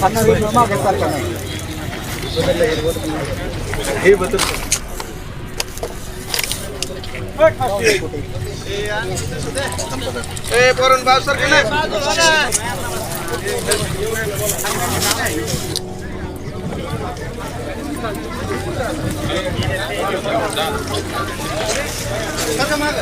ಸಣ್ಣ ರೀತಿ ಮಾತಾಡ್ತಾರೆ ಏ ಬರೋಣ ಬಾ ಸರ್ ಕಣೆ ಸರ್ ಮಾಡ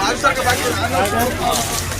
ಬಾಕ್ಸರ್ ಬಾಕ್ಸರ್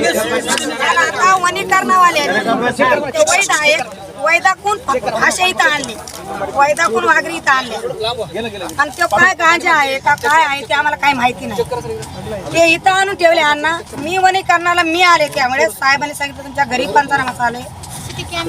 आता वनीकरणावाले ते वैद आहेत. वैदाकून भाषा इथं आणली. वैदाकून वाघरी इथं आणले. आणि तो काय गांजा आहे का काय आहे ते आम्हाला काही माहिती नाही. ते इथं आणून ठेवले अण्णा. मी वनीकरणाला मी आले त्यामुळे साहेबांनी सांगितलं तुमच्या घरी पंचनामा चालू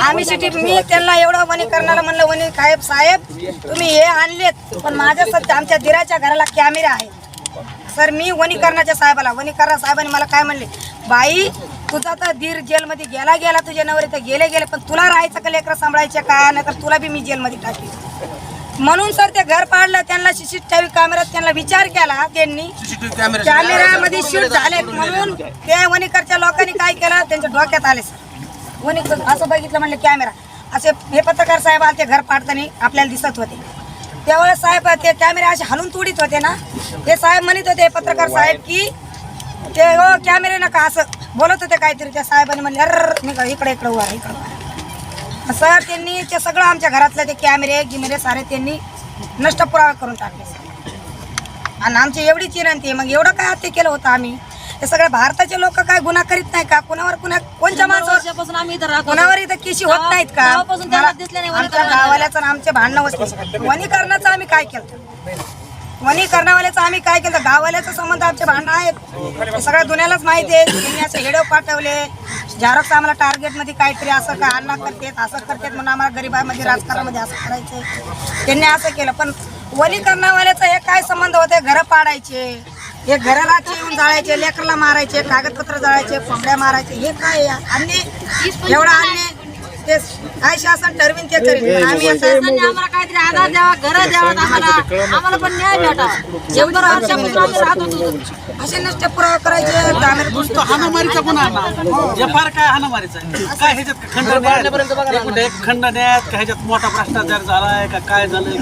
आम्ही सिटी मी त्यांना एवढं वनीकरणाला म्हणलं वनी साहेब साहेब तुम्ही हे आणलेत पण माझ्या सध्या आमच्या दिराच्या घराला कॅमेरे आहे. सर मी वनीकरणाच्या साहेबाला वनीकरण साहेबांनी मला काय म्हणले? बाई तुझा तर धीर जेलमध्ये गेला गेला तुझे नवरे तर गेले गेले पण तुला राहायचं का लेकरं सांभाळायचे का? नाही तर तुला बी मी जेलमध्ये टाकली. म्हणून सर ते घर पाडलं त्यांना सीसीटीव्ही कॅमेऱ्यात त्यांना विचार केला त्यांनी. कॅमेऱ्यामध्ये शूट झाले म्हणून ते वनीकरच्या लोकांनी काय केलं? त्यांच्या डोक्यात आले सर. वणीकर असं बघितलं म्हणलं कॅमेरा असे हे पत्रकार साहेब आले ते घर पाडताना आपल्याला दिसत होते. त्यावेळेस साहेब ते कॅमेरे असे हलून तुडीत होते ना. ते साहेब म्हणत होते पत्रकार साहेब की ते हो कॅमेरे नका असं बोलत होते काहीतरी त्या साहेबांनी म्हणले अरे इकडे इकडे उभा राहा, इकडे सर त्यांनी ते सगळं आमच्या घरातलं ते कॅमेरे गिमेरे सारे त्यांनी नष्ट पुरावा करून टाकले. सर आणि आमची एवढीच विनंती आहे मग एवढं काय ते केलं होतं आम्ही? हे सगळे भारताचे लोक काय गुन्हा करीत नाही का? कुणावर कुणा कोणत्या माणसावर वर्षापासून आम्ही इथं राहतो. कोणावर इथं किशी होत नाहीत का? तेव्हापासून त्यांना मला- दिसले नाही आमच्या गावाल्याचं आणि आमचे भांडणं होते वनीकरणाचं आम्ही काय केलं? वनीकरणावाल्याचं आम्ही काय केलं? गावाल्याचं संबंध आमचे भांडणं आहेत. हे सगळ्या दुनियालाच माहिती आहे. त्यांनी असं हेडो पाठवले. झेरॉक्स आम्हाला टार्गेटमध्ये काहीतरी असं काय अण्णा करतेत असं करतेत म्हणून आम्हाला गरिबामध्ये राजकारणामध्ये असं करायचं त्यांनी असं केलं. पण वनीकरणावाल्याचं हे काय संबंध होते? घरं पाडायचे. हे घराला येऊन जाळायचे लेकरला मारायचे कागदपत्र जाळायचे कोंबड्या मारायचे हे काय आणि एवढं एवढा अन्य ते काय शासन ठरवीन ते करीन आम्ही आता शासनाने आम्हाला काहीतरी आधार द्यावा घर द्यावा आम्हाला आम्हाला पण न्याय भेटावा. शंभर वर्षापासून आम्ही राहत होतो असे नसते पुरावा करायचे आम्ही नुसतं हाणामारीचा गुन्हा आणला जे फार काय हाणामारीचा आहे? काय ह्याच्यात खंड खंड न्यायात का ह्याच्यात मोठा भ्रष्टाचार झालाय का काय झालंय?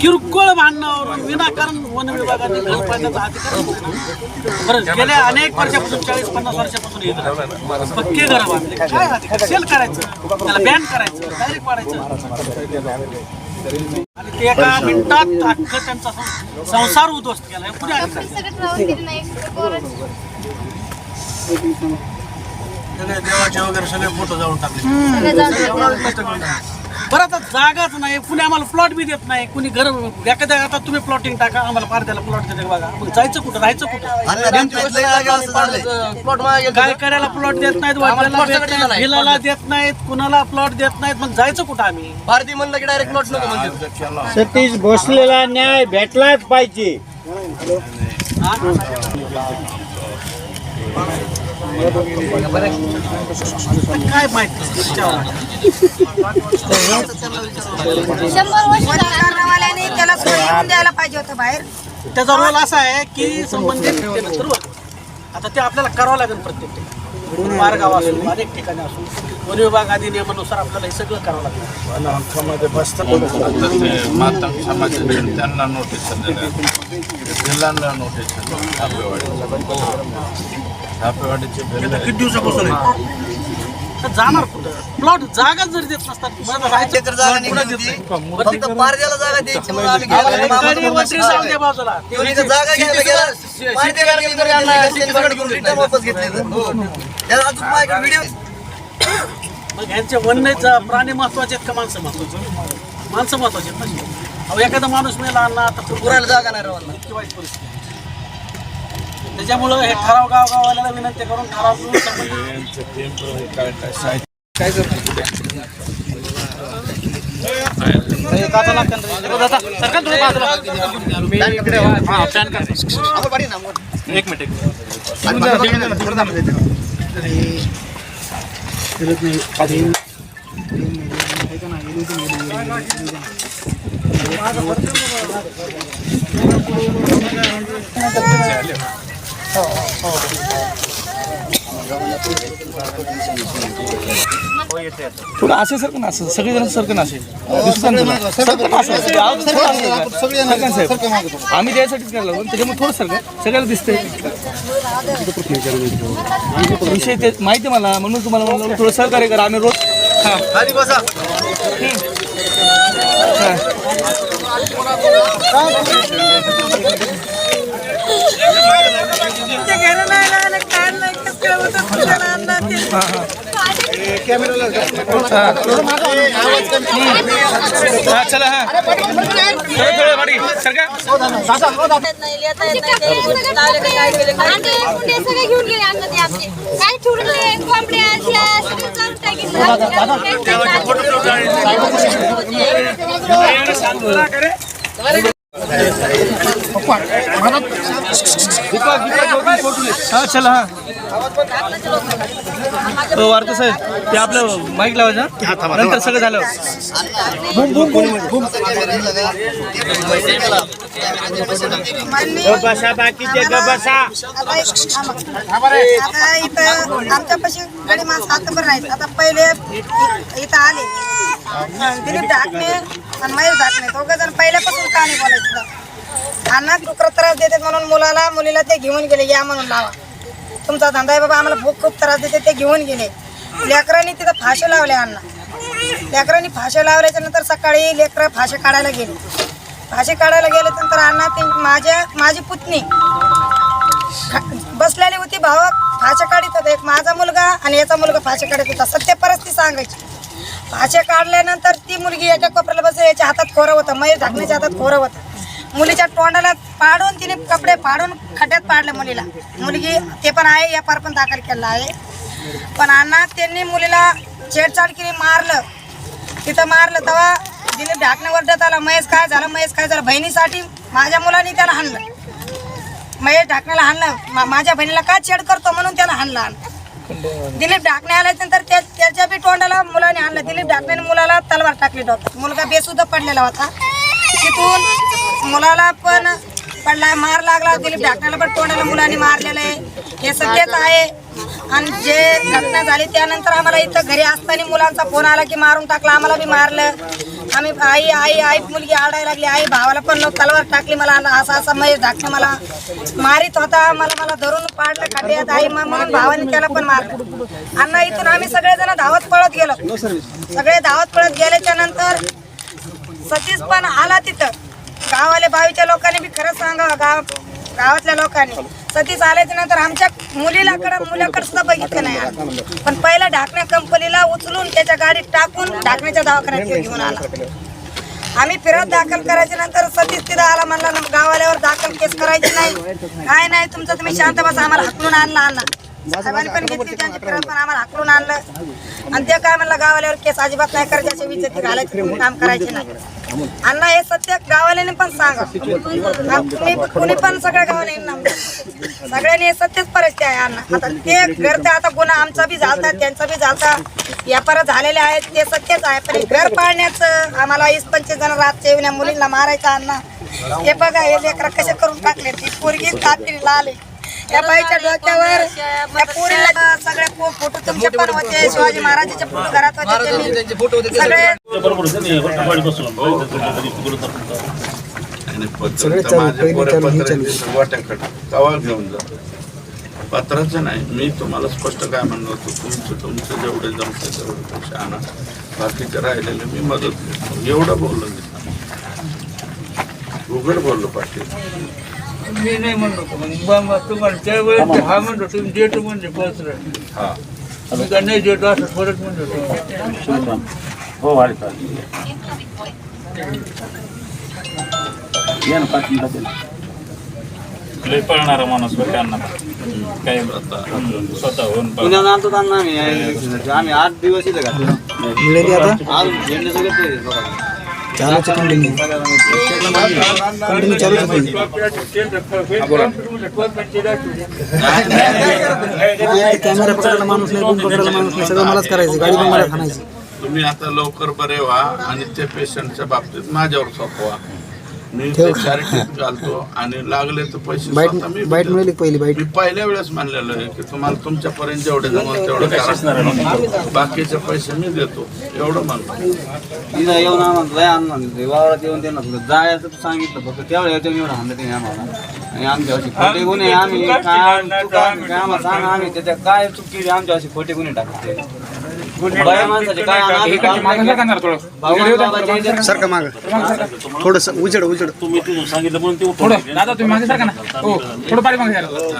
किरकोळ भांडणावर विनाकारण वन विभागाने घर पाडण्याचा अधिकार. बरं गेल्या अनेक वर्षापासून चाळीस पन्नास वर्षापासून हे घर पक्के घर बांधले. काय सेल करायचं. त्याला बॅन करायचं. डायरेक्ट पाडायचं आणि ते एका मिनिटात अख्खं त्यांचा संसार उद्ध्वस्त केला हे पुढे अधिकार देवाचे वगैरे सगळे फोटो जाऊन टाकले बरं आता जागाच नाही. कुणी आम्हाला प्लॉट बी देत नाही. कुणी घर एखाद्या आता तुम्ही प्लॉटिंग टाका. आम्हाला पारद्याला प्लॉट देते बघा. मग जायचं कुठं? राहायचं कुठं? काय करायला प्लॉट देत नाहीत वाटल्याला देत नाहीत हिलाला देत नाहीत कुणाला प्लॉट देत नाहीत. मग जायचं कुठं आम्ही? भारती म्हणलं की डायरेक्ट प्लॉट नको म्हणजे सतीश भोसलेला न्याय भेटलाच पाहिजे. काय माहिती त्याला येऊन द्यायला पाहिजे होतं बाहेर. त्याचा रोल असा आहे की संबंधित व्यक्तीनंतर वर. आता ते आपल्याला करावं लागेल प्रत्येक ठिकाणी. मार्गाव असो अनेक ठिकाणी असो वन विभाग अधिनियमानुसार आपल्याला हे सगळं करावं लागेल. मातंग समाजाचे त्यांना नोटीस जिल्ह्यांना नोटीस किती दिवसापासून आहे जाणार कुठं? प्लॉट जागा जरी देत नसतात राहायचं एकर जागा देत. फक्त पारद्याला जागा द्यायची. म्हणून आम्ही गेलो. बाजूला. जागा घ्यायला गेला. पारद्याला गेला तरी आम्हाला त्यांच्याकडे घेऊन रिटर्न वापस घेतली तर. हो. त्याला अजून माझ्याकडे व्हिडिओ मग ह्यांचे वन्य प्राणी महत्त्वाचे आहेत का माणसं महत्त्वाचे? माणसं महत्त्वाचे आहेत ना. अहो एखादा माणूस मेला आणला तर पुरायला जागा नाही रावांना इतकी वाईट परिस्थिती त्याच्यामुळं हे ठराव गावगावाला विनंती करून ठराव एक मिनिट. हे साहित्य थोडं असे सारखं ना असं सगळेजण सारखं ना असे दिसतं ना तुला? सारखं ना असं. गावात सारखं असतं का? सारखं साहेब. आम्ही त्यासाठीच करायला लागलो त्याच्यामुळे थोडं सारखं सगळ्याला दिसतंय विषय ते माहिती मला म्हणून तुम्हाला म्हणलं थोडं सहकार्य करा आम्ही रोज हा बसा ते घरी नाही राहिलं, काय नाही, कसं काय होतं, कुठं आणलं ते. हा चला हा. थोडं थोडं गाडी सरका काय केले काय आणि कुठे सगळे घेऊन गेले अन्न ते आमचे काय ठेवले कोंबड्या शेळ्या सगळं चालून टाकीत हा चला हा वार्ता साहेब ते आपलं माईक लावायचं नंतर सगळं झालं माननीय बसा बाकीचे ग बसा. आता आता इथं आमच्यापाशी गडी माणसं हातभर नाहीत. आता पहिले इथं आले. दिलीप ढाकणे आणि महेश ढाकणे दोघं जण पहिल्यापासून कहाणी बोलायचं? अण्णा डुकर त्रास देतात म्हणून मुलाला मुलीला ते घेऊन गेले या म्हणून लावा. तुमचा धंदा आहे बाबा आम्हाला भूक खूप त्रास देते ते घेऊन गेले. लेकरांनी तिथं फाशे लावले अण्णा. लेकरांनी फाशे लावल्याच्या नंतर सकाळी लेकरं फाशी काढायला गेले. फाशी काढायला गेले नंतर अण्णा ते माझ्या माझी पुतणी. बसलेली होती भावा फाशे काढत होते. एक माझा मुलगा आणि याचा मुलगा फाशे काढत होता. सत्य परिस्थिती सांगायची. फाशे काढल्यानंतर ती मुलगी याच्या कोपऱ्याला बसली याच्या हातात खोरं होतं मयूर ढाकण्याच्या हातात खोरं होतं. मुलीच्या तोंडाला पाडून तिने कपडे पाडून खड्ड्यात पाडले मुलीला. मुलगी ते पण आहे या पार पण दाखल केला आहे. पण अण्णा त्यांनी मुलीला छेडछाड केली मारलं. तिथं मारलं तेव्हा तिने ढाकण्यावर वरडत आला महेश काय झालं महेश काय झालं बहिणीसाठी माझ्या मुलांनी त्याला हाणलं. महेश ढाकण्याला हाणलं मा- माझ्या बहिणीला का छेड करतो म्हणून त्याला हाणलं दिलीप ढाकणे आल्यानंतर त्या त्याच्या बी तोंडाला मुलाने आणलं दिलीप ढाकण्याने मुलाला तलवार टाकली डॉक्टर मुलगा बेसुद्धा पडलेला होता. तिथून मुलाला पण पडला मार लागला दिलीप ढाकण्याला पण तोंडाला मुलांनी मारलेलं आहे. हे सगळेच आहे. आणि जे घटना झाली त्यानंतर आम्हाला इथं घरी असताना मुलांचा फोन आला की मारून टाकला आम्हाला बी मारलं. आम्ही आई आई आई मुलगी आडायला लागली आई भावाला पण तलवार टाकली मला असा असा महेश ढाकणे मला. मारित होता मला मला धरून पाडलं खड्ड्यात आई मग म्हणून भावाने त्याला पण मारलं. अण्णा इथून आम्ही सगळेजण धावत पळत गेलो. सगळे धावत पळत गेल्याच्यानंतर सतीश पण आला तिथं. गावाले बावीच्या लोकांनी बी खरंच सांगावं गाव गावातल्या लोकांनी. सती चालायच्या नंतर आमच्या मुलीलाकडे मुलाकडे सुद्धा बघितलं नाही पण पहिला ढाकण्या कंपनीला उचलून त्याच्या गाडीत टाकून ढाकण्याच्या दवाखान्यात घेऊन आला. आम्ही फिरत दाखल करायच्या नंतर सतीश तिथं आला म्हणला गावाल्यावर दाखल केस करायची नाही. काय नाही तुमचं तुम्ही शांत बस आम्हाला हकलून आणला आणला. साहेबांनी पण घेतली त्यांची फिरत पण आम्हाला हाकलून आणलं. आणि ते काय म्हणलं गावाल्यावर केस अजिबात नाही करायची अशी विजती घालायची. काम करायची नाही. अण्णा हे सत्य गावाल्याने पण सांगा. तुम्ही कुणी पण सगळ्या गावाल्याने सगळ्यांनी हे सत्यच परिस्थिती आहे अण्णा. आता ते घरचं आता गुन्हा आमचा बी झालता त्यांचा बी झालता. व्यापार झालेले आहेत ते सत्यच आहे. पण घर पाळण्याचं आम्हाला वीस पंचवीस जण रातच्या मुलींना मारायचं अण्णा. हे बघा हे लेकरं कसे करून टाकले ती पोरगी तापीला आले त्या बाईच्या डोक्यावर त्या पोरीला सगळे फो- फोटो तुमचे पण होते शिवाजी महाराजांचे फोटो घरात होते त्यांनी त्यांचे फोटो होते ते सगळे. आणि पत्र तर माझ्या पोरं पत्राचे वाट्याकडे तवा घेऊन जा पत्राचं नाही मी तुम्हाला स्पष्ट काय म्हणलं होतं तुमचं तुमचं जेवढे जमते तेवढे पैसे आणा. बाकीचे राहिलेले मी मदत करतो एवढं बोललो मी. उघड बोललो पाटील. मी नाही म्हणलो मग तुम्हाला त्यावेळेस हा म्हणतो तुम्ही डेट म्हणजे पत्र हा. मी का नाही डेट असं परत म्हणतो हो वाढता लय पळणारा माणूस बरं अण्णा काय आणतो त्यांना आम्ही. आम्ही आठ दिवस इथे घातले. आता आज झेंडे सगळे ते बघा. चालूच म्हणजे. कंटिन्यू कंटिन्यू चालूच होती कॅमेरा पकडायला माणूस नाही कोण पकडायला माणूस नाही सगळं मलाच करायचं गाडी पण मला खाणायची तुम्ही आता लवकर बरे व्हा आणि ते पेशंटच्या बाबतीत माझ्यावर सोपवा. मी ते चॅरिटीत घालतो आणि लागले तर पैसे बाईट स्वतः मी बाईट देतो. मिळाली पहिली बाईट. मी पहिल्या वेळेस मानलेलं आहे की तुम्हाला तुमच्यापर्यंत जेवढे जमल तेवढं करा. बाकीचे पैसे मी देतो. एवढं म्हणतो. इथं येऊन आम्हाला लय आणलं वावरात येऊन त्यांना थोडं जायचं सांगितलं. फक्त त्यावेळेस येतो एवढं हाणलं त्यांनी आम्हाला. आणि आमच्या अशी खोटे गुन्हे आम्ही काय काय आम्हाला सांगा आम्ही. त्याच्या काय चूक आमच्या अशी खोटे गुन्हे टाकते बाया माणसाचे काय बाबाचे सारखं माग. थोडस उजड उजड. तुम्ही तिथून सांगितलं म्हणून ते उठून गेले. दादा तुम्ही मागे सारखा ना. हो थोडं पाठी मागे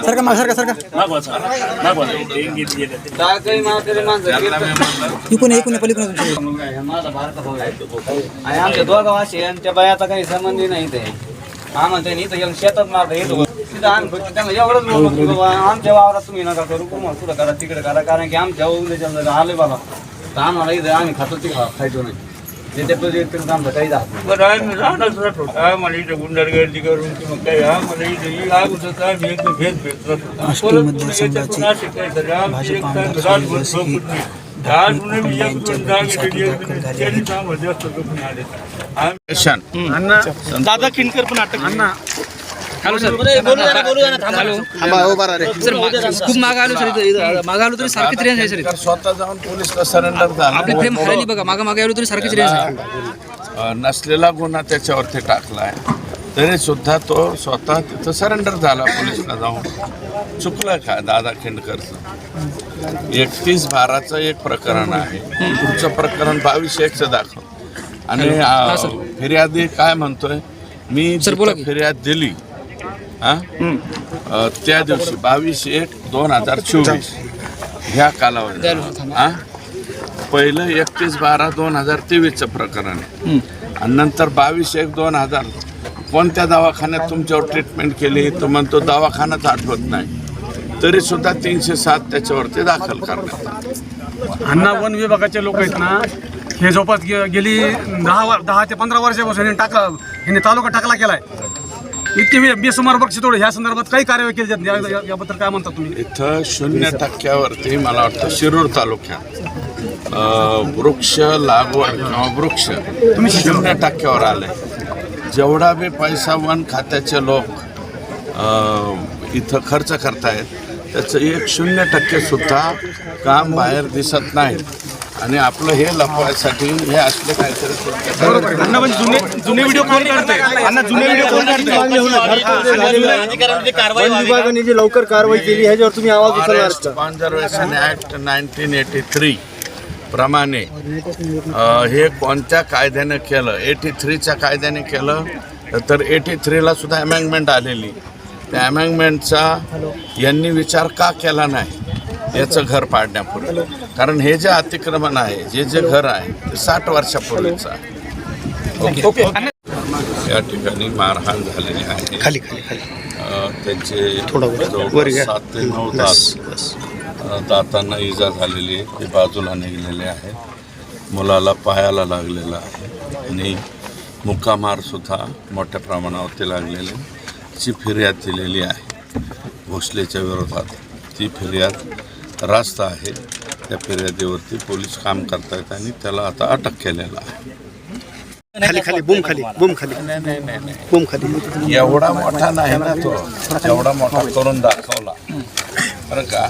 सारखं माग सारखं. ते गेलं. काय काही माणसं? इकून इकून पलीकडून तुमची मुलगा आहे, माझा भारत भाऊ आहे. आणि आमच्या दोघा वाशी आणि त्या बायाचा काही संबंधी नाही ते. आम्हाला त्यांनी इथं येऊन शेतात मारलं येतो तिथं आम्ही फक्त त्यांना एवढंच बोललो की बाबा आमच्या वावरात तुम्ही नका करू कुठं कुठं करा तिकडे करा कारण की आमच्या उद्याच्या आले बाबा. तर आम्हाला इथं आम्ही खातो ते खा- खायचो नाही. त्याच्या प्रोजेक्ट आमचं काही जात नाही. बरं आम्ही राहणार राहतो आम्हाला इथं गुंडरगर्दी करून किंवा काही आम्हाला इथं ही लागत होतं आम्ही एकदम भेद भेद करतो. आष्टी परत मतदारसंघाची याच्यातून असे काहीतरी आमची भाजप एक आमदार तास रातभर सुनील झोपत नाही. दहा जण मी एक दोन जागे दिली, एक दोन त्यांनीच आम्हाला जास्त झोपून आले आम्ही पेशंट दादा किंडकर पण अटक अण्णा. Hello sir. हो बारा रे. सर खूप माग आलो सर इथं माग आलो तरी सारखीच रेंज आहे सर तर स्वतः जाऊन पोलीसला सरेंडर आपली फ्रेम झाला हरायली बघा मागा मागे आलो तरी सारखीच रेंज आहे. नसलेला गुन्हा त्याच्यावरती टाकलाय. तरी सुद्धा तो स्वतः तिथं सरेंडर झाला पोलिसला जाऊन. चुकलं का दादा खिंडकरचं? एकतीस बाराचं एक प्रकरण आहे. पुढचं प्रकरण बावीस एकचं दाखव. आणि फिर्यादी काय म्हणतोय? मी सर, बोला जिथं फिर्याद दिली हा? अ, त्या दिवशी बावीस एक दोन हजार चोवीस ह्या कालावधीत. हा? पहिलं एकतीस बारा दोन हजार तेवीसचं प्रकरण आहे. आणि नंतर बावीस एक दोन हजार कोणत्या दवाखान्यात तुमच्यावर ट्रीटमेंट केली तो म्हणतो दवाखानाच आठवत नाही. तरी सुद्धा तीनशे सात त्याच्यावरती दाखल करण्यात आलं. अण्णा वन विभागाचे लोक आहेत ना हे झोपात गे- गेली दहा दहा ते पंधरा वर्षापासून टाकला यांनी तालुका टाकला केलाय. इतके बेसुमार बक्षी तोड ह्या संदर्भात काही कार्यवाही केली जात नाही. या- या- याबद्दल काय म्हणता तुम्ही? इथं शून्य टक्क्यावरती मला वाटतं शिरूर तालुक्यात अं, वृक्ष लागवड किंवा वृक्ष शून्य टक्क्यावर आले जेवढा बी पैसा वन खात्याचे लोक अं, इथं खर्च करतायत त्याचं एक शून्य टक्के सुद्धा काम बाहेर दिसत नाही. आणि आपलं हे लपवायसाठी हे असले काहीतरी कृत्य अण्णा पण जुने जुने व्हिडिओ कोण काढते अण्णा जुने व्हिडिओ कोण वन विभागाने जी लवकर कारवाई केली ह्याच्यावर तुम्ही आवाज conservation act nineteen eighty three प्रमाणे हे कोणत्या कायद्याने केलं? एटी थ्रीच्या कायद्याने केलं? तर एटी थ्रीला सुद्धा अमेंडमेंट आलेली. त्या अमेंडमेंटचा यांनी विचार का केला नाही? याचं घर पाडण्यापूर्वी. कारण हे जे अतिक्रमण आहे जे जे घर आहे ते साठ वर्षापूर्वीचं आहे. ओके या ठिकाणी मारहाण झालेली आहे. खाली खाली खाली. त्यांचे. सात ते नऊ तास दातांना इजा झालेली आहे. ते बाजूला निघलेले आहे. मुलाला पायाला लागलेला आहे. आणि मुक्कामार सुद्धा मोठ्या प्रमाणावरती लागलेले. ची फिर्याद दिलेली आहे. भोसलेच्या विरोधात ती फिर्याद रास्त आहे. त्या फिर्यादीवरती पोलीस काम करतायत आणि त्याला आता अटक केलेलं आहे. खाली खाली बूम खाली बूम खाली. नाही नाही बूम खाली. एवढा मोठा नाही ना तो. एवढा मोठा करून दाखवला. बरं का?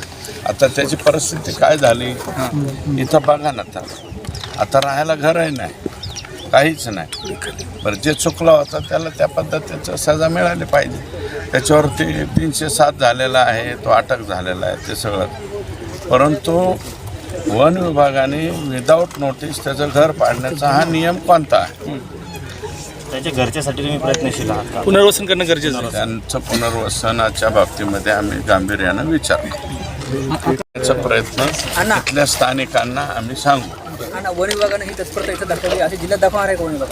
आता त्याची परिस्थिती काय झाली? इथं बघा ना आता. आता राहायला घरही नाही. काहीच नाही. बरं जे चुकलं होतं त्याला त्या पद्धतीचं सजा मिळाली पाहिजे. त्याच्यावरती तीनशे सात झालेला आहे तो अटक झालेला आहे ते सगळं. परंतु वन विभागाने विदाऊट नोटीस त्याचं घर पाडण्याचा हा नियम कोणता आहे? त्याच्या घरच्यासाठी तुम्ही प्रयत्नशील आहात का? पुनर्वसन करणं गरजेचं आहे. त्यांचं पुनर्वसनाच्या बाबतीमध्ये आम्ही गांभीर्यानं विचार करू त्याचा प्रयत्न इथल्या स्थानिकांना आम्ही सांगू. वन विभागाने ही तत्परता इथं दाखवली असे जिल्ह्यात दाखवणार आहे का वन विभाग?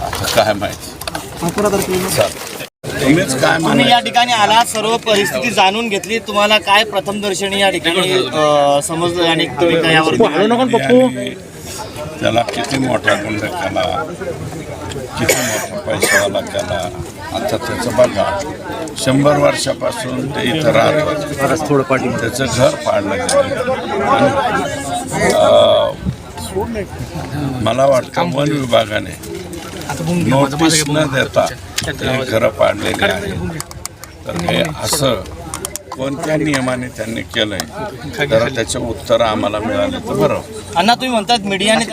आता काय माहिती. चालेल. तुम्हीच काय तुम्ही या ठिकाणी आला सर्व परिस्थिती जाणून घेतली. तुम्हाला काय प्रथम दर्शनी या ठिकाणी अ, समजलं आणि तुम्ही काय यावर आणि त्याला किती मोठा गुंड केला किती मोठा पैशावाला केला आता त्याचं बघा शंभर वर्षापासून ते इथं राहत होते. त्याचं घर पाडलं गेलं. आणि, अं, मला वाटतं वन विभागाने नोटीस न देता ते घरं पाडलेली आहे तर हे असं कोणत्या नियमाने त्यांनी केलंय? तर त्याचं उत्तर आम्हाला मिळालं तर बरं. अण्णा तुम्ही म्हणतात मीडियाने